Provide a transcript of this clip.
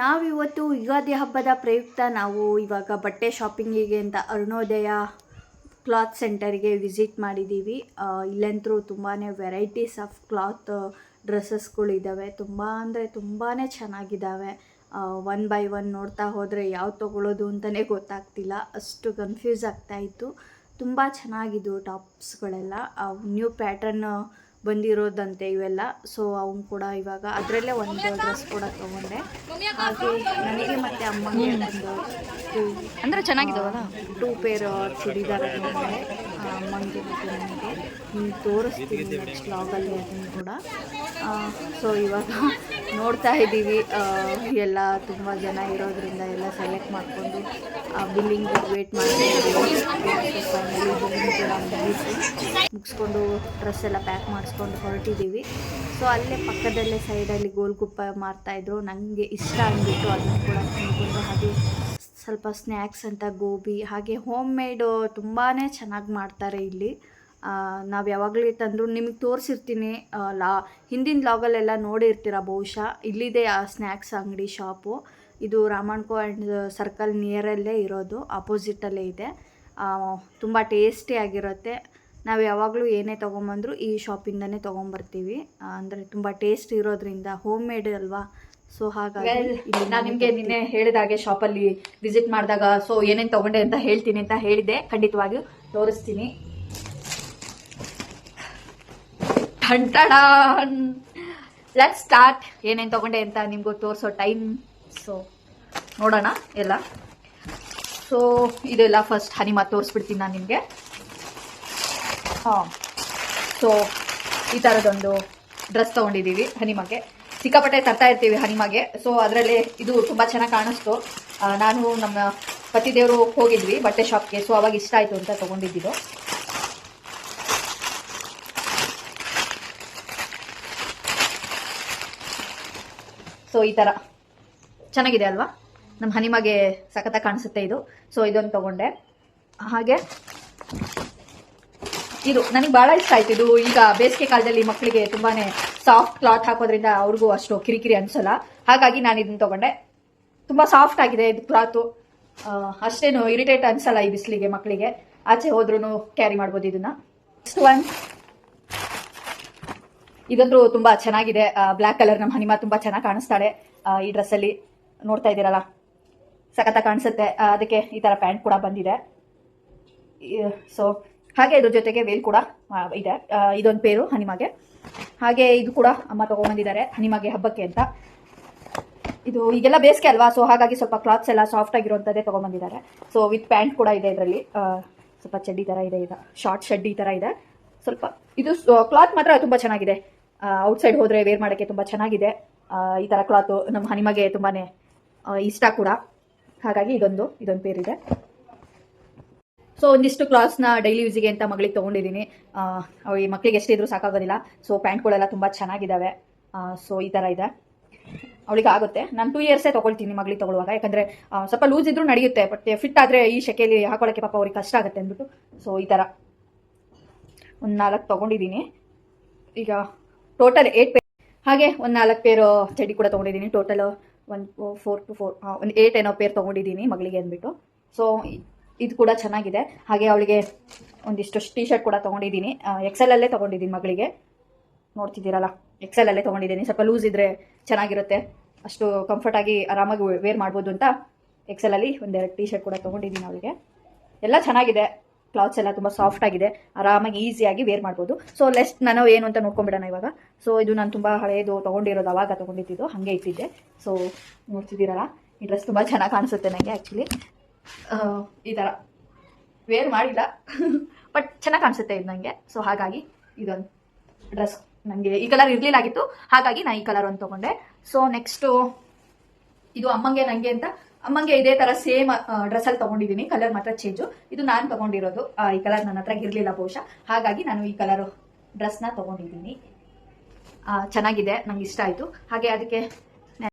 ನಾವಿವತ್ತು ಯುಗಾದಿ ಹಬ್ಬದ ಪ್ರಯುಕ್ತ ನಾವು ಇವಾಗ ಬಟ್ಟೆ ಶಾಪಿಂಗಿಗೆ ಅಂತ ಅರುಣೋದಯ ಕ್ಲಾತ್ ಸೆಂಟರ್ಗೆ ವಿಸಿಟ್ ಮಾಡಿದ್ದೀವಿ. ಇಲ್ಲಂತರೂ ಇಲ್ಲಂತೂ ತುಂಬಾ ವೆರೈಟೀಸ್ ಆಫ್ ಕ್ಲಾತ್ ಡ್ರೆಸ್ಸಸ್ಗಳಿದ್ದಾವೆ ತುಂಬ ಅಂದರೆ ತುಂಬಾ ಚೆನ್ನಾಗಿದ್ದಾವೆ ಒನ್ ಬೈ ಒನ್ ನೋಡ್ತಾ ಹೋದರೆ ಯಾವ್ದು ತೊಗೊಳ್ಳೋದು ಅಂತಲೇ ಗೊತ್ತಾಗ್ತಿಲ್ಲ. ಅಷ್ಟು ಕನ್ಫ್ಯೂಸ್ ಆಗ್ತಾಯಿತ್ತು ತುಂಬ ಚೆನ್ನಾಗಿದ್ವು ಟಾಪ್ಸ್ಗಳೆಲ್ಲ. ನ್ಯೂ ಪ್ಯಾಟರ್ನ್ ಬಂದಿರೋದಂತೆ ಇವೆಲ್ಲ. ಸೊ ಅವನು ಕೂಡ ಇವಾಗ ಅದರಲ್ಲೇ ಒಂದು ಡ್ರೆಸ್ ಕೂಡ ತಗೊಂಡೆ. ಹಾಗೆ ನನಗೆ ಮತ್ತು two- ಅಂದ್ರೆ ಚೆನ್ನಾಗಿದಾವಲ್ಲ ಟೂ ಪೇರ್ ಚೂಡಿದಾರ ತೊಗೊಂಡೆ. ಆ, ಅಮ್ಮಂಗೆ ಮತ್ತು ನನಗೆ. ನಿಮ್ಗೆ ತೋರಿಸ್ತೀನಿ ನೆಕ್ಸ್ಟ್ ವ್ಲಾಗಲ್ಲಿ ಅದನ್ನು ಕೂಡ. ಸೊ ಇವಾಗ ನೋಡ್ತಾ ಇದ್ದೀವಿ. ಎಲ್ಲ ತುಂಬ ಜನ ಇರೋದ್ರಿಂದ ಎಲ್ಲ ಸೆಲೆಕ್ಟ್ ಮಾಡಿಕೊಂಡು ಬಿಲ್ಲಿಂಗ್ ವೇಟ್ ಬಿಲ್ಲಿಂಗ್ ಮುಗಿಸ್ಕೊಂಡು ಡ್ರೆಸ್ ಎಲ್ಲ ಪ್ಯಾಕ್ ಮಾಡಿಸ್ಕೊಂಡು ಹೊರಟಿದ್ದೀವಿ. ಸೊ ಅಲ್ಲೇ ಪಕ್ಕದಲ್ಲೇ ಸೈಡಲ್ಲಿ ಗೋಲ್ಗುಪ್ಪ ಮಾರ್ತಾಯಿದ್ರು ನನಗೆ ಇಷ್ಟ ಅಂದ್ಬಿಟ್ಟು ಅದನ್ನು ಕೂಡ ತಿನ್ಕೊಂಡು ಹಾಗೆ ಸ್ವಲ್ಪ ಸ್ನ್ಯಾಕ್ಸ್ ಅಂತ ಗೋಬಿ, ಹಾಗೆ ಹೋಮ್ ಮೇಡು ತುಂಬಾ ಚೆನ್ನಾಗಿ ಮಾಡ್ತಾರೆ ಇಲ್ಲಿ. ನಾವು ಯಾವಾಗಲೂ ತಂದರೂ ನಿಮಗೆ ತೋರಿಸಿರ್ತೀನಿ. ಲಾ, ಹಿಂದಿನ ಲಾಗಲ್ಲೆಲ್ಲ ನೋಡಿರ್ತೀರ ಬಹುಶಃ? ಇಲ್ಲಿದೆ ಆ ಸ್ನ್ಯಾಕ್ಸ್ ಅಂಗಡಿ ಶಾಪು ಇದು ರಾಮಣ್ಕೋ ಆ್ಯಂಡ್ ಸರ್ಕಲ್ ನಿಯರಲ್ಲೇ ಇರೋದು. ಆಪೋಸಿಟಲ್ಲೇ ಇದೆ. ತುಂಬ ಟೇಸ್ಟಿಯಾಗಿರುತ್ತೆ ನಾವು ಯಾವಾಗಲೂ ಏನೇ ತೊಗೊಂಬಂದ್ರು ಈ ಶಾಪಿಂದನೇ ತೊಗೊಂಬರ್ತೀವಿ. ಅಂದರೆ ತುಂಬ ಟೇಸ್ಟ್ ಇರೋದ್ರಿಂದ ಹೋಮ್ ಮೇಡ್ ಅಲ್ವಾ? ಸೊ ಹಾಗಾಗಿ ನಾನು ನಿಮಗೆ ನಿನ್ನೆ ಹೇಳಿದ ಹಾಗೆ ಶಾಪಲ್ಲಿ ವಿಸಿಟ್ ಮಾಡಿದಾಗ ಸೊ ಏನೇನು ತಗೊಂಡೆ ಅಂತ ಹೇಳ್ತೀನಿ ಅಂತ ಹೇಳಿದೆ ಖಂಡಿತವಾಗಿಯೂ ತೋರಿಸ್ತೀನಿ. ಲೆಟ್ ಸ್ಟಾರ್ಟ್ ಏನೇನು ತಗೊಂಡೆ ಅಂತ ನಿಮಗೂ ತೋರಿಸೋ ಟೈಮ್ ಸೊ ನೋಡೋಣ ಎಲ್ಲ. ಸೊ ಇದೆಲ್ಲ ಫಸ್ಟ್ ಹನಿಮಾ ತೋರಿಸ್ಬಿಡ್ತೀನಿ ನಾನು ನಿಮಗೆ. ಹಾಂ. ಸೊ ಈ ತರದೊಂದು ಡ್ರೆಸ್ ತೊಗೊಂಡಿದ್ದೀವಿ ಹನಿಮಗೆ. ಸಿಕ್ಕಾಪಟ್ಟೆ ತರ್ತಾ ಇರ್ತೀವಿ ಹನಿಮಗೆ. ಸೊ ಅದರಲ್ಲಿ ಇದು ತುಂಬ ಚೆನ್ನಾಗಿ ಕಾಣಿಸ್ತು. ನಾನು ನಮ್ಮ ಪತಿ ದೇವರು ಹೋಗಿದ್ವಿ ಬಟ್ಟೆ ಶಾಪ್ಗೆ ಸೊ ಅವಾಗ ಇಷ್ಟ ಆಯಿತು ಅಂತ ತಗೊಂಡಿದ್ದೀವಿ ಸೊ ಈ ಥರ ಚೆನ್ನಾಗಿದೆ ಅಲ್ವಾ? ನಮ್ಮ ಹನಿಮಗೆ ಸಖತ್ತಾಗಿ ಕಾಣಿಸುತ್ತೆ ಇದು. ಸೊ ಇದೊಂದು ತಗೊಂಡೆ. ಹಾಗೆ ಇದು ನನಗೆ ಬಹಳ ಇಷ್ಟ ಆಯ್ತು. ಇದು ಈಗ ಬೇಸಿಗೆ ಕಾಲದಲ್ಲಿ ಮಕ್ಕಳಿಗೆ ತುಂಬಾನೇ ಸಾಫ್ಟ್ ಕ್ಲಾತ್ ಹಾಕೋದ್ರಿಂದ ಅವ್ರಿಗೂ ಅಷ್ಟು ಕಿರಿಕಿರಿ ಅನ್ಸಲ್ಲ. ಹಾಗಾಗಿ ನಾನು ಇದನ್ನ ತಗೊಂಡೆ. ತುಂಬಾ ಸಾಫ್ಟ್ ಆಗಿದೆ ಇದು ಕ್ಲಾತು. ಅಷ್ಟೇನು ಇರಿಟೇಟ್ ಅನ್ಸಲ್ಲ ಈ ಬಿಸಿಲಿಗೆ ಮಕ್ಕಳಿಗೆ ಆಚೆ ಹೋದ್ರೂ ಕ್ಯಾರಿ ಮಾಡ್ಬೋದು ಇದನ್ನ. ನೆಕ್ಸ್ಟ್ ಒನ್ ಇದಂತೂ ತುಂಬಾ ಚೆನ್ನಾಗಿದೆ. ಬ್ಲ್ಯಾಕ್ ಕಲರ್ ನಮ್ಮ ಹನಿಮಾ ತುಂಬಾ ಚೆನ್ನಾಗಿ ಕಾಣಿಸ್ತಾಳೆ. ಈ ಡ್ರೆಸ್ ಅಲ್ಲಿ. ನೋಡ್ತಾ ಇದ್ದೀರಲ್ಲ? ಸಖತ್ತ ಕಾಣಿಸುತ್ತೆ. ಅದಕ್ಕೆ ಈ ತರ ಪ್ಯಾಂಟ್ ಕೂಡ ಬಂದಿದೆ. ಸೊ ಹಾಗೆ ಇದ್ರ ಜೊತೆಗೆ ವೇಲ್ ಕೂಡ ಇದೆ. ಇದೊಂದು ಪೇರು ಹನಿಮಾಗೆ. ಹಾಗೆ ಇದು ಕೂಡ ಅಮ್ಮ ತಗೊಂಡ್ಬಂದಿದ್ದಾರೆ ಹನಿಮಾಗೆ ಹಬ್ಬಕ್ಕೆ ಅಂತ. ಇದು ಈಗೆಲ್ಲ ಬೇಸಿಗೆ ಅಲ್ವಾ ಸೊ ಹಾಗಾಗಿ ಸ್ವಲ್ಪ ಕ್ಲಾತ್ಸ್ ಎಲ್ಲ ಸಾಫ್ಟ್ ಆಗಿರುವಂಥದ್ದೇ ತೊಗೊಂಬಂದಿದ್ದಾರೆ. ಸೊ ವಿತ್ ಪ್ಯಾಂಟ್ ಕೂಡ ಇದೆ ಇದರಲ್ಲಿ. ಸ್ವಲ್ಪ ಚಡ್ಡಿ ಥರ ಇದೆ ಇದು ಶಾರ್ಟ್ ಶಡ್ಡಿ ಥರ ಇದೆ. ಸ್ವಲ್ಪ ಇದು ಕ್ಲಾತ್ ಮಾತ್ರ ತುಂಬ ಚೆನ್ನಾಗಿದೆ. ಔಟ್ಸೈಡ್ ಹೋದರೆ ವೇರ್ ಮಾಡೋಕ್ಕೆ ತುಂಬ ಚೆನ್ನಾಗಿದೆ. ಈ ಥರ ಕ್ಲಾತು ನಮ್ಮ ಹನಿಮಗೆ ತುಂಬಾ ಇಷ್ಟ ಕೂಡ. ಹಾಗಾಗಿ ಇದೊಂದು ಇದೊಂದು ಪೇರಿದೆ. ಸೊ ಒಂದಿಷ್ಟು ಕ್ಲಾತ್ಸ್ನ ಡೈಲಿ ಯೂಸಿಗೆ ಅಂತ ಮಗಳಿಗೆ ತೊಗೊಂಡಿದ್ದೀನಿ ಅವಳಿ ಮಕ್ಕಳಿಗೆ ಎಷ್ಟಿದ್ರು ಸಾಕಾಗೋದಿಲ್ಲ. ಸೊ ಪ್ಯಾಂಟ್ಗಳೆಲ್ಲ ತುಂಬ ಚೆನ್ನಾಗಿದ್ದಾವೆ ಸೊ ಈ ಥರ ಇದೆ. ಅವಳಿಗೆ ಆಗುತ್ತೆ. ನಾನು ಟೂ ಇಯರ್ಸೇ ತೊಗೊಳ್ತೀನಿ ಮಗಳಿಗೆ ತೊಗೊಳ್ಳುವಾಗ ಯಾಕಂದರೆ ಸ್ವಲ್ಪ ಲೂಸ್ ಇದ್ರೂ ನಡೆಯುತ್ತೆ ಬಟ್ ಫಿಟ್ ಆದರೆ ಈ ಶೆಕೆಯಲ್ಲಿ ಹಾಕೊಳ್ಳೋಕ್ಕೆ ಪಾಪ ಅವ್ರಿಗೆ ಕಷ್ಟ ಆಗುತ್ತೆ ಅಂದ್ಬಿಟ್ಟು. ಸೊ ಈ ಥರ ಒಂದು ನಾಲ್ಕು ತೊಗೊಂಡಿದ್ದೀನಿ ಈಗ ಟೋಟಲ್ ಏಟ್ ಪೇರ್ ಹಾಗೆ ಒಂದು ನಾಲ್ಕು ಪೇರು ಚಡ್ಡಿ ಕೂಡ ತೊಗೊಂಡಿದ್ದೀನಿ ಟೋಟಲ್ ಒಂದು ಫೋರ್ ಟು ಫೋರ್ ಒಂದು ಏಟ್ ಏನೋ ಪೇರ್ ತೊಗೊಂಡಿದ್ದೀನಿ ಮಗಳಿಗೆ ಅಂದ್ಬಿಟ್ಟು. ಸೊ ಇದು ಕೂಡ ಚೆನ್ನಾಗಿದೆ. ಹಾಗೆ ಅವಳಿಗೆ ಒಂದಿಷ್ಟು ಟೀ ಶರ್ಟ್ ಕೂಡ ತೊಗೊಂಡಿದ್ದೀನಿ. ಎಕ್ಸೆಲ್ ಅಲ್ಲೇ ತೊಗೊಂಡಿದ್ದೀನಿ ಮಗಳಿಗೆ. ನೋಡ್ತಿದ್ದೀರಲ್ಲ ಎಕ್ಸೆಲ್ ಅಲ್ಲೇ ತೊಗೊಂಡಿದ್ದೀನಿ. ಸ್ವಲ್ಪ ಲೂಸ್ ಇದ್ರೆ ಚೆನ್ನಾಗಿರುತ್ತೆ. ಅಷ್ಟು ಕಂಫರ್ಟ್ ಆಗಿ ಆರಾಮಾಗಿ ವೇರ್ ಮಾಡ್ಬೋದು ಅಂತ ಎಕ್ಸೆಲ್ ಅಲ್ಲಿ ಒಂದೆರಡು ಟೀ ಶರ್ಟ್ ಕೂಡ ತೊಗೊಂಡಿದ್ದೀನಿ ಅವಳಿಗೆ. ಎಲ್ಲ ಚೆನ್ನಾಗಿದೆ. ಕ್ಲಾತ್ಸ್ ಎಲ್ಲ ತುಂಬ ಸಾಫ್ಟ್ ಆಗಿದೆ. ಆರಾಮಾಗಿ ಈಸಿಯಾಗಿ ವೇರ್ ಮಾಡ್ಬೋದು. ಸೊ ಲೆಸ್ಟ್ ನಾನು ಏನು ಅಂತ ನೋಡ್ಕೊಂಬಿಡೋಣ ಇವಾಗ. ಸೊ ಇದು ನಾನು ತುಂಬ ಹಳೆಯದು ತೊಗೊಂಡಿರೋದು, ಅವಾಗ ತೊಗೊಂಡಿದ್ದು. ಹಾಗೆ ಇಟ್ಟಿದ್ದೆ. ಸೊ ನೋಡ್ತಿದ್ದೀರಲ್ಲ, ಈ ಡ್ರೆಸ್ ತುಂಬ ಚೆನ್ನಾಗಿ ಕಾಣಿಸುತ್ತೆ ನನಗೆ ಆ್ಯಕ್ಚುಲಿ ಈ ಥರ ವೇರ್ ಮಾಡಿಲ್ಲ. ಬಟ್ ಚೆನ್ನಾಗಿ ಕಾಣಿಸುತ್ತೆ ಇದು ನನಗೆ ಸೊ ಹಾಗಾಗಿ ಇದೊಂದು ಡ್ರೆಸ್ ನನಗೆ ಈ ಕಲರ್ ಇರಲಿಲ್ಲಾಗಿತ್ತು ಹಾಗಾಗಿ ನಾನು ಈ ಕಲರ್ ಒಂದು ತೊಗೊಂಡೆ. ಸೊ ನೆಕ್ಸ್ಟು ಇದು ಅಮ್ಮಂಗೆ ನನಗೆ ಅಂತ. ಅಮ್ಮಂಗೆ ಇದೇ ತರ ಸೇಮ್ ಡ್ರೆಸ್ ಅಲ್ಲಿ ತಗೊಂಡಿದ್ದೀನಿ ಕಲರ್ ಮಾತ್ರ ಚೇಂಜು ಇದು ನಾನು ತಗೊಂಡಿರೋದು. ಈ ಕಲರ್ ನನ್ನ ಹತ್ರ ಇರಲಿಲ್ಲ ಬಹುಶಃ. ಹಾಗಾಗಿ ನಾನು ಈ ಕಲರ್ ಡ್ರೆಸ್ನ ತಗೊಂಡಿದ್ದೀನಿ ಚೆನ್ನಾಗಿದೆ. ನಂಗೆ ಇಷ್ಟ ಆಯಿತು. ಹಾಗೆ ಅದಕ್ಕೆ